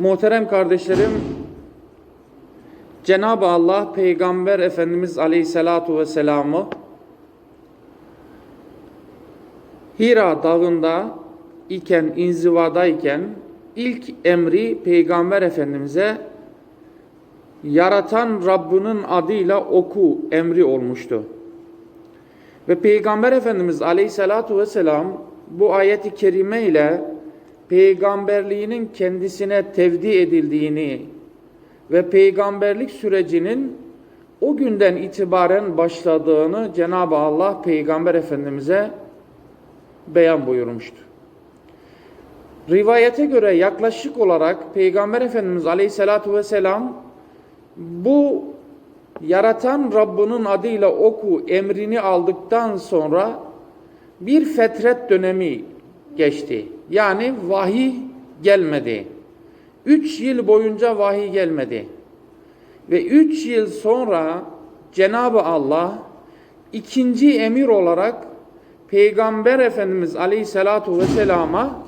Muhterem kardeşlerim, Cenab-ı Allah Peygamber Efendimiz Aleyhisselatu Vesselam'ı Hira dağında iken, inzivadayken ilk emri Peygamber Efendimiz'e yaratan Rabbinin adıyla oku emri olmuştu. Ve Peygamber Efendimiz Aleyhisselatu Vesselam bu ayeti kerime ile peygamberliğinin kendisine tevdi edildiğini ve peygamberlik sürecinin o günden itibaren başladığını Cenab-ı Allah Peygamber Efendimiz'e beyan buyurmuştu. Rivayete göre yaklaşık olarak Peygamber Efendimiz Aleyhisselatü Vesselam bu yaratan Rabbinin adıyla oku emrini aldıktan sonra bir fetret dönemi geçti. Yani vahiy gelmedi. Üç yıl boyunca vahiy gelmedi. Ve üç yıl sonra Cenab-ı Allah ikinci emir olarak Peygamber Efendimiz Aleyhisselatu Vesselam'a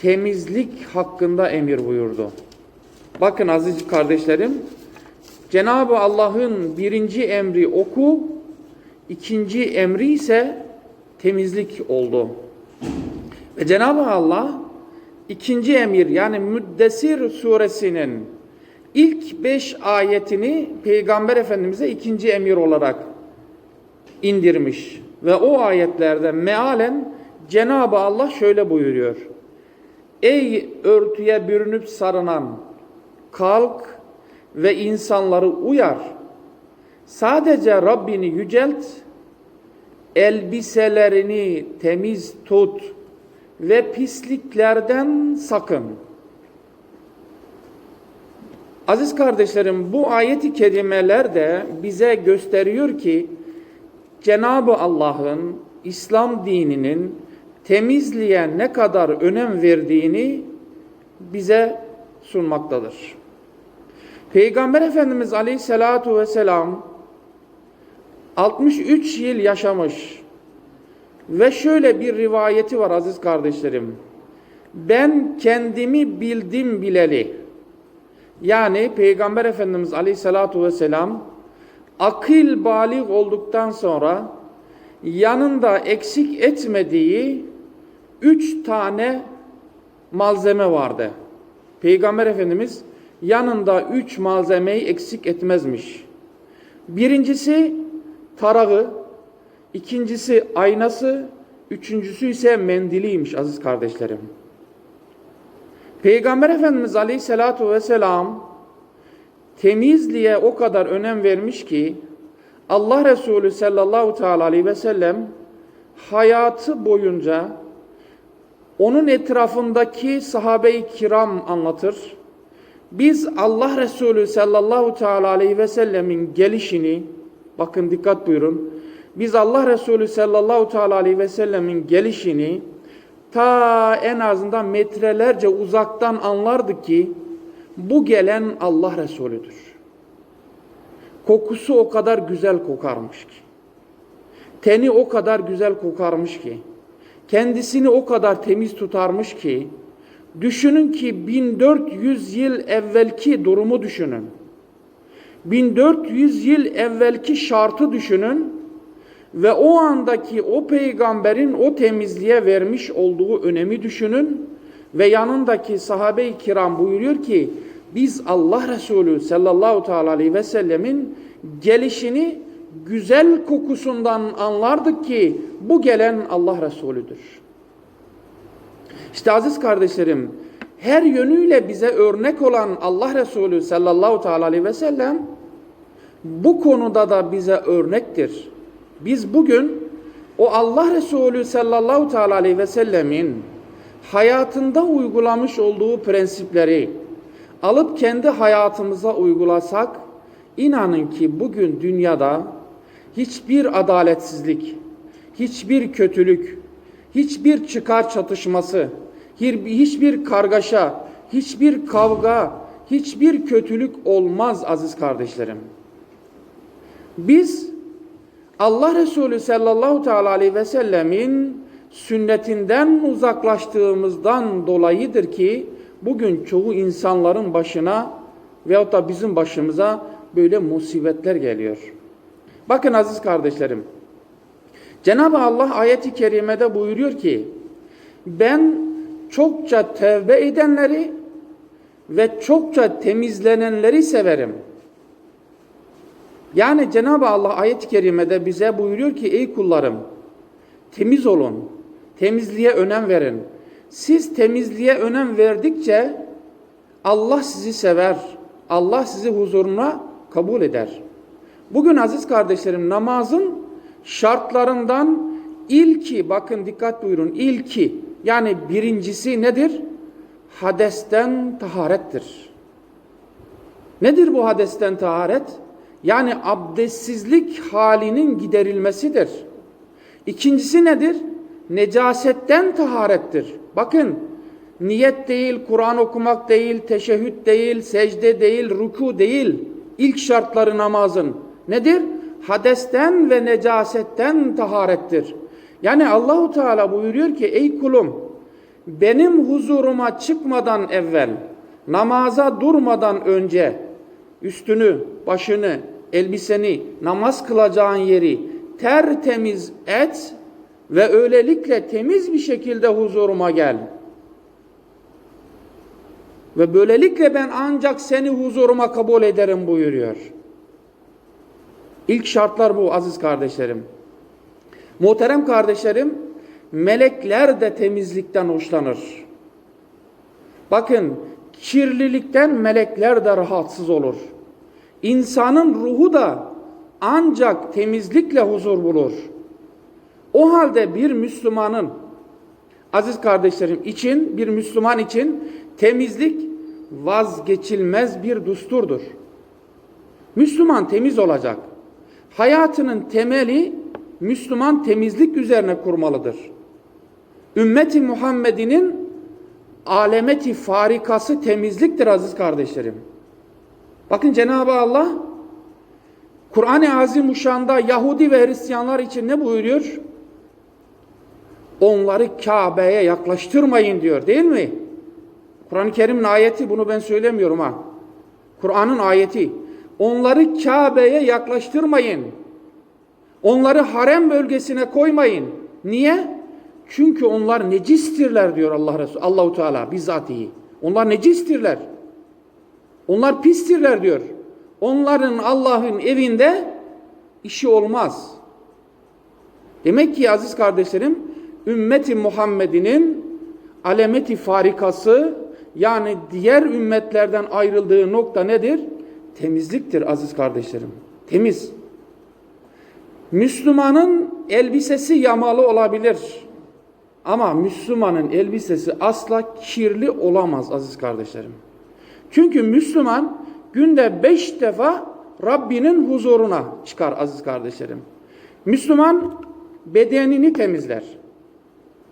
temizlik hakkında emir buyurdu. Bakın aziz kardeşlerim, Cenab-ı Allah'ın birinci emri oku, ikinci emri ise temizlik oldu. Ve Cenab-ı Allah ikinci emir yani Müddessir suresinin ilk beş ayetini Peygamber Efendimiz'e ikinci emir olarak indirmiş. Ve o ayetlerde mealen Cenab-ı Allah şöyle buyuruyor. Ey örtüye bürünüp sarınan kalk ve insanları uyar. Sadece Rabbini yücelt, elbiselerini temiz tut ve pisliklerden sakın. Aziz kardeşlerim bu ayeti kerimeler de bize gösteriyor ki Cenab-ı Allah'ın İslam dininin temizliğe ne kadar önem verdiğini bize sunmaktadır. Peygamber Efendimiz Aleyhisselatu Vesselam 63 yıl yaşamış ve şöyle bir rivayeti var aziz kardeşlerim. Ben kendimi bildim bileli. Yani Peygamber Efendimiz Aleyhisselatu Vesselam akıl balik olduktan sonra yanında eksik etmediği üç tane malzeme vardı. Peygamber Efendimiz yanında üç malzemeyi eksik etmezmiş. Birincisi tarağı, ikincisi aynası, üçüncüsü ise mendiliymiş aziz kardeşlerim. Peygamber Efendimiz Aleyhisselatu Vesselam temizliğe o kadar önem vermiş ki Allah Resulü sallallahu teala aleyhi ve sellem hayatı boyunca onun etrafındaki sahabe-i kiram anlatır. Biz Allah Resulü sallallahu teala aleyhi ve sellemin gelişini bakın dikkat buyurun. Biz Allah Resulü sallallahu teala aleyhi ve sellemin gelişini ta en azından metrelerce uzaktan anlardık ki bu gelen Allah Resulüdür. Kokusu o kadar güzel kokarmış ki. Teni o kadar güzel kokarmış ki. Kendisini o kadar temiz tutarmış ki. Düşünün ki 1400 yıl evvelki durumu düşünün. 1400 yıl evvelki şartı düşünün ve o andaki o peygamberin o temizliğe vermiş olduğu önemi düşünün ve yanındaki sahabe-i kiram buyuruyor ki biz Allah Resulü sallallahu teala aleyhi ve sellemin gelişini güzel kokusundan anlardık ki bu gelen Allah Resulüdür. İşte aziz kardeşlerim her yönüyle bize örnek olan Allah Resulü sallallahu teala aleyhi ve sellem bu konuda da bize örnektir. Biz bugün o Allah Resulü sallallahu teala aleyhi ve sellemin hayatında uygulamış olduğu prensipleri alıp kendi hayatımıza uygulasak inanın ki bugün dünyada hiçbir adaletsizlik, hiçbir kötülük, hiçbir çıkar çatışması, hiçbir kargaşa, hiçbir kavga, hiçbir kötülük olmaz aziz kardeşlerim. Biz Allah Resulü sallallahu teala aleyhi ve sellemin sünnetinden uzaklaştığımızdan dolayıdır ki bugün çoğu insanların başına veyahut da bizim başımıza böyle musibetler geliyor. Bakın aziz kardeşlerim. Cenab-ı Allah ayeti kerimede buyuruyor ki ben çokça tevbe edenleri ve çokça temizlenenleri severim. Yani Cenab-ı Allah ayet-i kerimede bize buyuruyor ki ey kullarım temiz olun, temizliğe önem verin. Siz temizliğe önem verdikçe Allah sizi sever, Allah sizi huzuruna kabul eder. Bugün aziz kardeşlerim namazın şartlarından ilki bakın dikkat buyurun ilki yani birincisi nedir? Hadesten taharettir. Nedir bu hadesten taharet? Yani abdestsizlik halinin giderilmesidir. İkincisi nedir? Necasetten taharettir. Bakın niyet değil, Kur'an okumak değil, teşehhüd değil, secde değil, ruku değil. İlk şartları namazın nedir? Hadesten ve necasetten taharettir. Yani Allahu Teala buyuruyor ki ey kulum benim huzuruma çıkmadan evvel namaza durmadan önce üstünü, başını, elbiseni, namaz kılacağın yeri tertemiz et ve öylelikle temiz bir şekilde huzuruma gel. Ve böylelikle ben ancak seni huzuruma kabul ederim buyuruyor. İlk şartlar bu aziz kardeşlerim. Muhterem kardeşlerim, melekler de temizlikten hoşlanır. Bakın, kirlilikten melekler de rahatsız olur. İnsanın ruhu da ancak temizlikle huzur bulur. O halde bir Müslümanın, aziz kardeşlerim için, bir Müslüman için temizlik vazgeçilmez bir dusturdur. Müslüman temiz olacak. Hayatının temeli Müslüman temizlik üzerine kurmalıdır. Ümmeti Muhammed'inin alemeti farikası temizliktir aziz kardeşlerim. Bakın Cenab-ı Allah Kur'an-ı Azimuşşan'da Yahudi ve Hristiyanlar için ne buyuruyor? Onları Kabe'ye yaklaştırmayın diyor değil mi? Kur'an-ı Kerim'in ayeti bunu ben söylemiyorum ha. Kur'an'ın ayeti. Onları Kabe'ye yaklaştırmayın. Onları harem bölgesine koymayın. Niye? Çünkü onlar necistirler diyor Allah Resulü. Allahu Teala bizzatihi. Onlar necistirler. Onlar pistirler diyor. Onların Allah'ın evinde işi olmaz. Demek ki aziz kardeşlerim ümmeti Muhammed'inin alemeti farikası yani diğer ümmetlerden ayrıldığı nokta nedir? Temizliktir aziz kardeşlerim. Temiz. Müslümanın elbisesi yamalı olabilir. Ama Müslümanın elbisesi asla kirli olamaz aziz kardeşlerim. Çünkü Müslüman günde beş defa Rabbinin huzuruna çıkar aziz kardeşlerim. Müslüman bedenini temizler.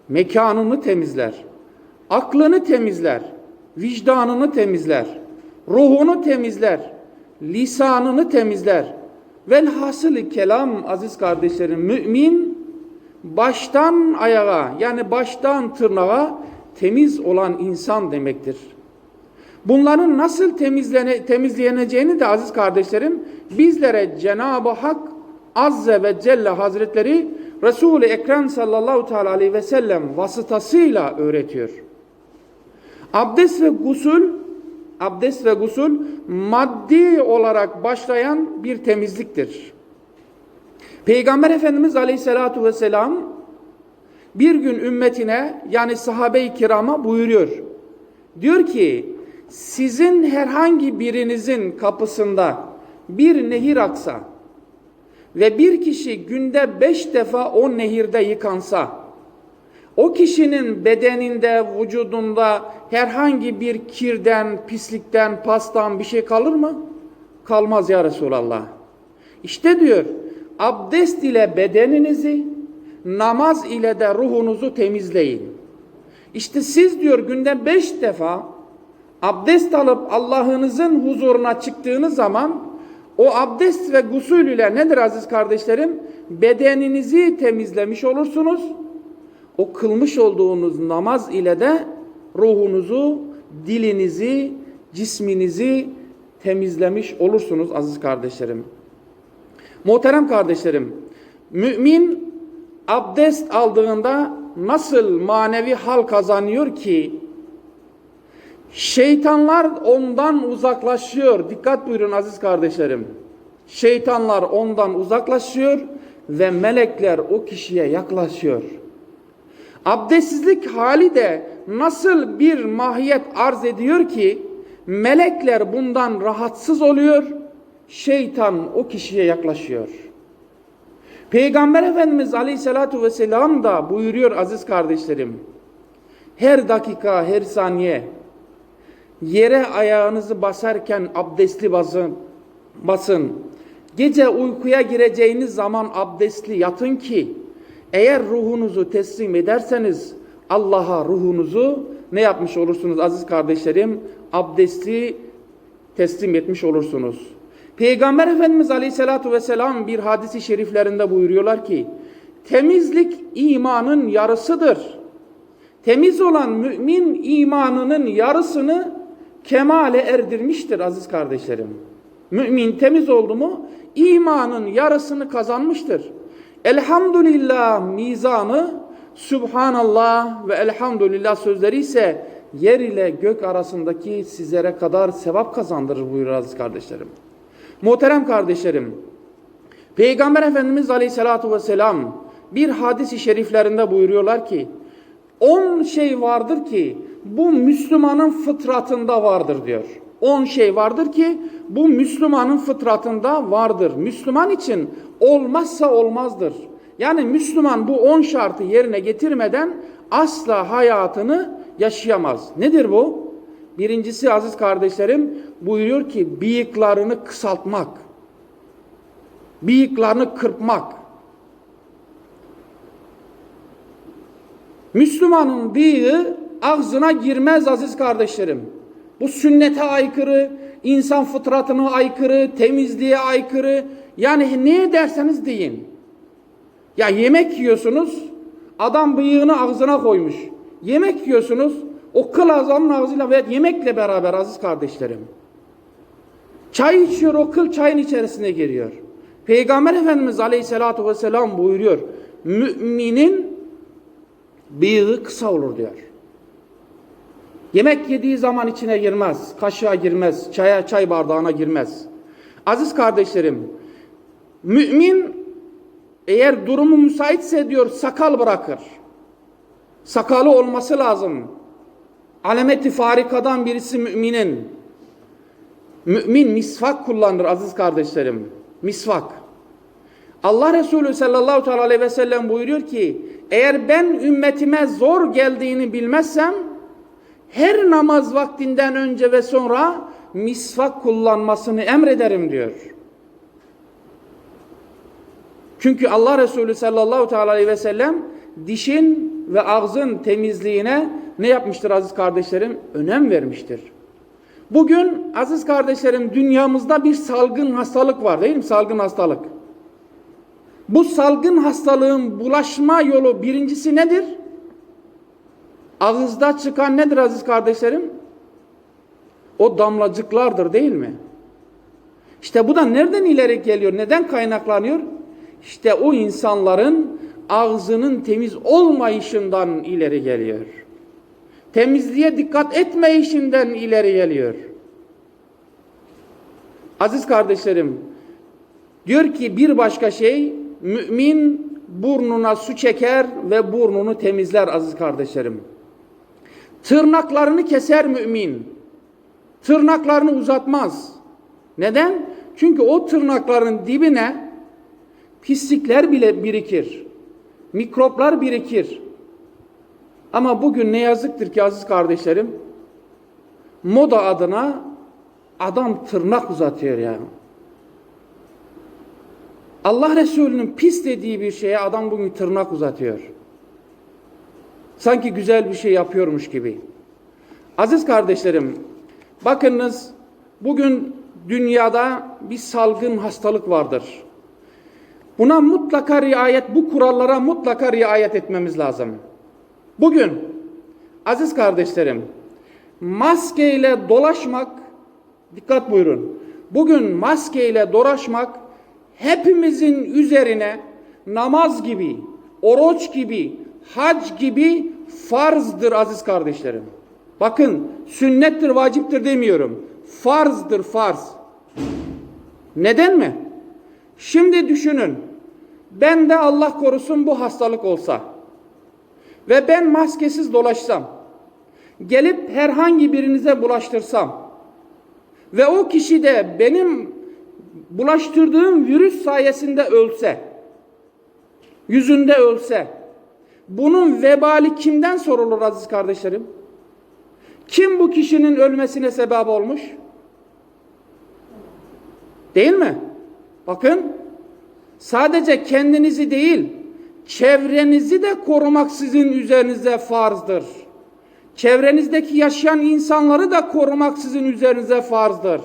Mekanını temizler. Aklını temizler. Vicdanını temizler. Ruhunu temizler. Lisanını temizler. Velhasılı kelam aziz kardeşlerim mümin baştan ayağa yani baştan tırnağa temiz olan insan demektir. Bunların nasıl temizlene, temizleneceğini de aziz kardeşlerim bizlere Cenab-ı Hak Azze ve Celle Hazretleri Resul-i Ekrem sallallahu teala aleyhi ve sellem vasıtasıyla öğretiyor. Abdest ve gusül abdest ve gusül maddi olarak başlayan bir temizliktir. Peygamber Efendimiz Aleyhisselatu Vesselam bir gün ümmetine yani sahabe-i kirama buyuruyor. Diyor ki sizin herhangi birinizin kapısında bir nehir aksa ve bir kişi günde beş defa o nehirde yıkansa o kişinin bedeninde, vücudunda herhangi bir kirden, pislikten, pastan bir şey kalır mı? Kalmaz ya Resulallah. İşte diyor, abdest ile bedeninizi, namaz ile de ruhunuzu temizleyin. İşte siz diyor günde beş defa abdest alıp Allah'ınızın huzuruna çıktığınız zaman o abdest ve gusül ile nedir aziz kardeşlerim? Bedeninizi temizlemiş olursunuz o kılmış olduğunuz namaz ile de ruhunuzu, dilinizi, cisminizi temizlemiş olursunuz aziz kardeşlerim. Muhterem kardeşlerim, mümin abdest aldığında nasıl manevi hal kazanıyor ki şeytanlar ondan uzaklaşıyor. Dikkat buyurun aziz kardeşlerim. Şeytanlar ondan uzaklaşıyor ve melekler o kişiye yaklaşıyor. Abdestsizlik hali de nasıl bir mahiyet arz ediyor ki melekler bundan rahatsız oluyor, şeytan o kişiye yaklaşıyor. Peygamber Efendimiz Aleyhisselatu Vesselam da buyuruyor aziz kardeşlerim. Her dakika, her saniye yere ayağınızı basarken abdestli basın. basın. Gece uykuya gireceğiniz zaman abdestli yatın ki eğer ruhunuzu teslim ederseniz Allah'a ruhunuzu ne yapmış olursunuz aziz kardeşlerim? Abdesti teslim etmiş olursunuz. Peygamber Efendimiz Aleyhisselatü Vesselam bir hadisi şeriflerinde buyuruyorlar ki temizlik imanın yarısıdır. Temiz olan mümin imanının yarısını kemale erdirmiştir aziz kardeşlerim. Mümin temiz oldu mu imanın yarısını kazanmıştır. Elhamdülillah mizanı Subhanallah ve elhamdülillah sözleri ise yer ile gök arasındaki sizlere kadar sevap kazandırır buyurur aziz kardeşlerim. Muhterem kardeşlerim, Peygamber Efendimiz Aleyhisselatü Vesselam bir hadis-i şeriflerinde buyuruyorlar ki, on şey vardır ki bu Müslümanın fıtratında vardır diyor. On şey vardır ki bu Müslümanın fıtratında vardır. Müslüman için olmazsa olmazdır. Yani Müslüman bu on şartı yerine getirmeden asla hayatını yaşayamaz. Nedir bu? Birincisi aziz kardeşlerim buyuruyor ki bıyıklarını kısaltmak. Bıyıklarını kırpmak. Müslümanın bıyığı ağzına girmez aziz kardeşlerim. Bu sünnete aykırı, insan fıtratına aykırı, temizliğe aykırı. Yani ne derseniz deyin. Ya yemek yiyorsunuz, adam bıyığını ağzına koymuş. Yemek yiyorsunuz, o kıl adamın ağzıyla veya yemekle beraber aziz kardeşlerim. Çay içiyor, o kıl çayın içerisine giriyor. Peygamber Efendimiz Aleyhisselatü Vesselam buyuruyor. Müminin bıyığı kısa olur diyor. Yemek yediği zaman içine girmez, kaşığa girmez, çaya çay bardağına girmez. Aziz kardeşlerim, mümin eğer durumu müsaitse diyor sakal bırakır. Sakalı olması lazım. Alemeti farikadan birisi müminin. Mümin misvak kullanır aziz kardeşlerim. Misvak. Allah Resulü sallallahu aleyhi ve sellem buyuruyor ki eğer ben ümmetime zor geldiğini bilmezsem her namaz vaktinden önce ve sonra misvak kullanmasını emrederim diyor. Çünkü Allah Resulü sallallahu aleyhi ve sellem dişin ve ağzın temizliğine ne yapmıştır aziz kardeşlerim? Önem vermiştir. Bugün aziz kardeşlerim dünyamızda bir salgın hastalık var değil mi? Salgın hastalık. Bu salgın hastalığın bulaşma yolu birincisi nedir? Ağızda çıkan nedir aziz kardeşlerim? O damlacıklardır değil mi? İşte bu da nereden ileri geliyor? Neden kaynaklanıyor? İşte o insanların ağzının temiz olmayışından ileri geliyor. Temizliğe dikkat etmeyişinden ileri geliyor. Aziz kardeşlerim, diyor ki bir başka şey, mümin burnuna su çeker ve burnunu temizler aziz kardeşlerim. Tırnaklarını keser mümin. Tırnaklarını uzatmaz. Neden? Çünkü o tırnakların dibine pislikler bile birikir. Mikroplar birikir. Ama bugün ne yazıktır ki aziz kardeşlerim, moda adına adam tırnak uzatıyor ya. Allah Resulü'nün pis dediği bir şeye adam bugün tırnak uzatıyor. Sanki güzel bir şey yapıyormuş gibi. Aziz kardeşlerim, bakınız bugün dünyada bir salgın hastalık vardır. Buna mutlaka riayet, bu kurallara mutlaka riayet etmemiz lazım. Bugün aziz kardeşlerim, maskeyle dolaşmak, dikkat buyurun. Bugün maskeyle dolaşmak hepimizin üzerine namaz gibi, oruç gibi, hac gibi farzdır aziz kardeşlerim. Bakın sünnettir, vaciptir demiyorum. Farzdır, farz. Neden mi? Şimdi düşünün. Ben de Allah korusun bu hastalık olsa ve ben maskesiz dolaşsam, gelip herhangi birinize bulaştırsam ve o kişi de benim bulaştırdığım virüs sayesinde ölse, yüzünde ölse, bunun vebali kimden sorulur aziz kardeşlerim? Kim bu kişinin ölmesine sebep olmuş? Değil mi? Bakın sadece kendinizi değil çevrenizi de korumak sizin üzerinize farzdır. Çevrenizdeki yaşayan insanları da korumak sizin üzerinize farzdır.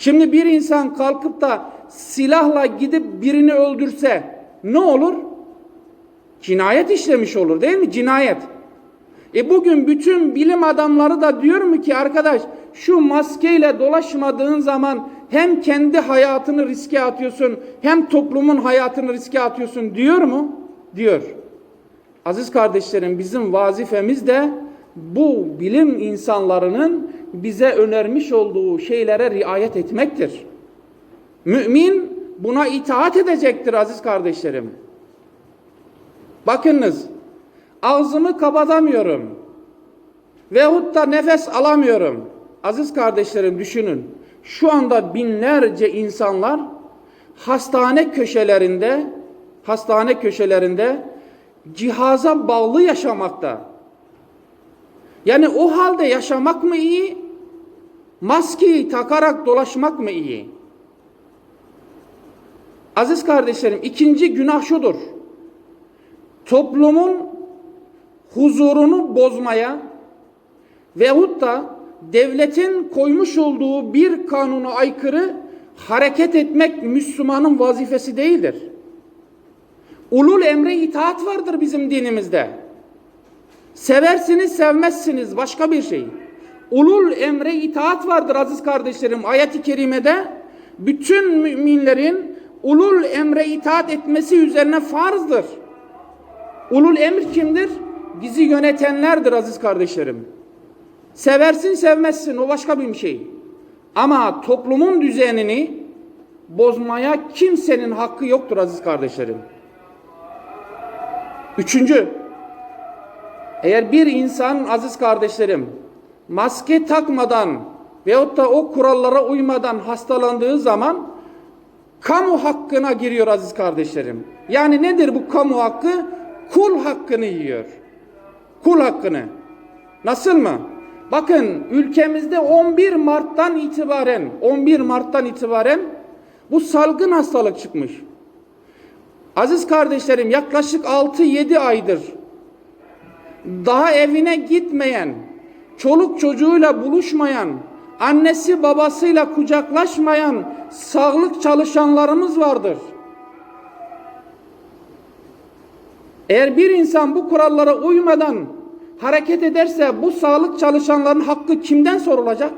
Şimdi bir insan kalkıp da silahla gidip birini öldürse ne olur? Cinayet işlemiş olur değil mi? Cinayet. E bugün bütün bilim adamları da diyor mu ki arkadaş şu maskeyle dolaşmadığın zaman hem kendi hayatını riske atıyorsun hem toplumun hayatını riske atıyorsun diyor mu? Diyor. Aziz kardeşlerim bizim vazifemiz de bu bilim insanlarının bize önermiş olduğu şeylere riayet etmektir. Mümin buna itaat edecektir aziz kardeşlerim. Bakınız ağzımı kapatamıyorum veyahut da nefes alamıyorum. Aziz kardeşlerim düşünün. Şu anda binlerce insanlar hastane köşelerinde hastane köşelerinde cihaza bağlı yaşamakta. Yani o halde yaşamak mı iyi? Maskeyi takarak dolaşmak mı iyi? Aziz kardeşlerim ikinci günah şudur. Toplumun huzurunu bozmaya veyahut da devletin koymuş olduğu bir kanuna aykırı hareket etmek Müslümanın vazifesi değildir. Ulul emre itaat vardır bizim dinimizde. Seversiniz sevmezsiniz başka bir şey. Ulul emre itaat vardır aziz kardeşlerim. Ayet-i kerimede bütün müminlerin ulul emre itaat etmesi üzerine farzdır. Ulul emir kimdir? Bizi yönetenlerdir aziz kardeşlerim. Seversin sevmezsin o başka bir şey. Ama toplumun düzenini bozmaya kimsenin hakkı yoktur aziz kardeşlerim. Üçüncü, eğer bir insan aziz kardeşlerim maske takmadan veyahut da o kurallara uymadan hastalandığı zaman kamu hakkına giriyor aziz kardeşlerim. Yani nedir bu kamu hakkı? Kul hakkını yiyor. Kul hakkını. Nasıl mı? Bakın ülkemizde 11 Mart'tan itibaren 11 Mart'tan itibaren bu salgın hastalık çıkmış. Aziz kardeşlerim yaklaşık 6-7 aydır daha evine gitmeyen, çoluk çocuğuyla buluşmayan, annesi babasıyla kucaklaşmayan sağlık çalışanlarımız vardır. Eğer bir insan bu kurallara uymadan hareket ederse bu sağlık çalışanların hakkı kimden sorulacak?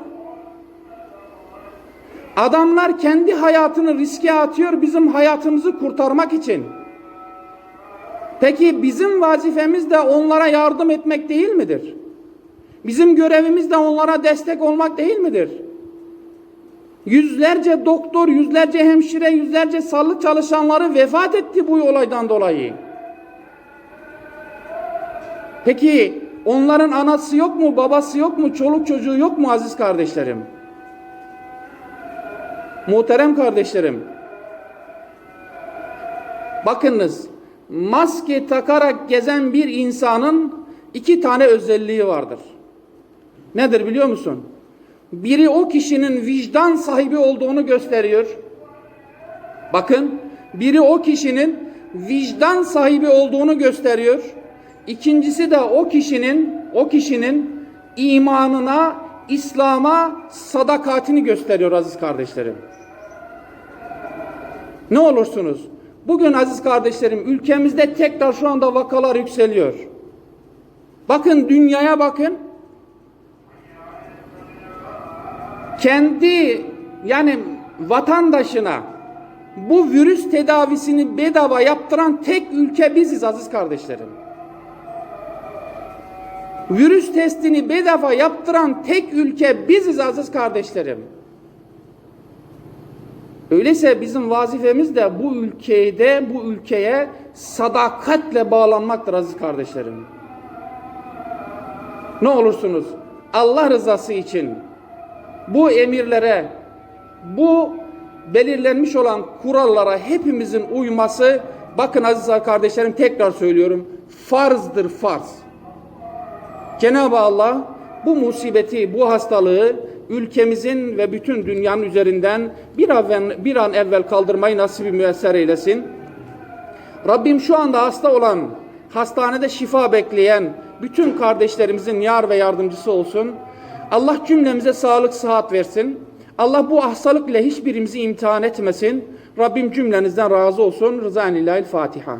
Adamlar kendi hayatını riske atıyor bizim hayatımızı kurtarmak için. Peki bizim vazifemiz de onlara yardım etmek değil midir? Bizim görevimiz de onlara destek olmak değil midir? Yüzlerce doktor, yüzlerce hemşire, yüzlerce sağlık çalışanları vefat etti bu olaydan dolayı. Peki onların anası yok mu, babası yok mu, çoluk çocuğu yok mu aziz kardeşlerim? Muhterem kardeşlerim, bakınız maske takarak gezen bir insanın iki tane özelliği vardır. Nedir biliyor musun? Biri o kişinin vicdan sahibi olduğunu gösteriyor. Bakın, biri o kişinin vicdan sahibi olduğunu gösteriyor. İkincisi de o kişinin o kişinin imanına, İslam'a sadakatini gösteriyor aziz kardeşlerim. Ne olursunuz? Bugün aziz kardeşlerim ülkemizde tekrar şu anda vakalar yükseliyor. Bakın dünyaya bakın. Kendi yani vatandaşına bu virüs tedavisini bedava yaptıran tek ülke biziz aziz kardeşlerim. Virüs testini bedava yaptıran tek ülke biziz aziz kardeşlerim. Öyleyse bizim vazifemiz de bu ülkede, bu ülkeye sadakatle bağlanmaktır aziz kardeşlerim. Ne olursunuz Allah rızası için bu emirlere, bu belirlenmiş olan kurallara hepimizin uyması, bakın aziz kardeşlerim tekrar söylüyorum, farzdır farz. Cenab-ı Allah bu musibeti, bu hastalığı ülkemizin ve bütün dünyanın üzerinden bir an, bir an evvel kaldırmayı nasip müyesser eylesin. Rabbim şu anda hasta olan, hastanede şifa bekleyen bütün kardeşlerimizin yar ve yardımcısı olsun. Allah cümlemize sağlık, sıhhat versin. Allah bu hastalık ile hiçbirimizi imtihan etmesin. Rabbim cümlenizden razı olsun. Rıza Fatiha.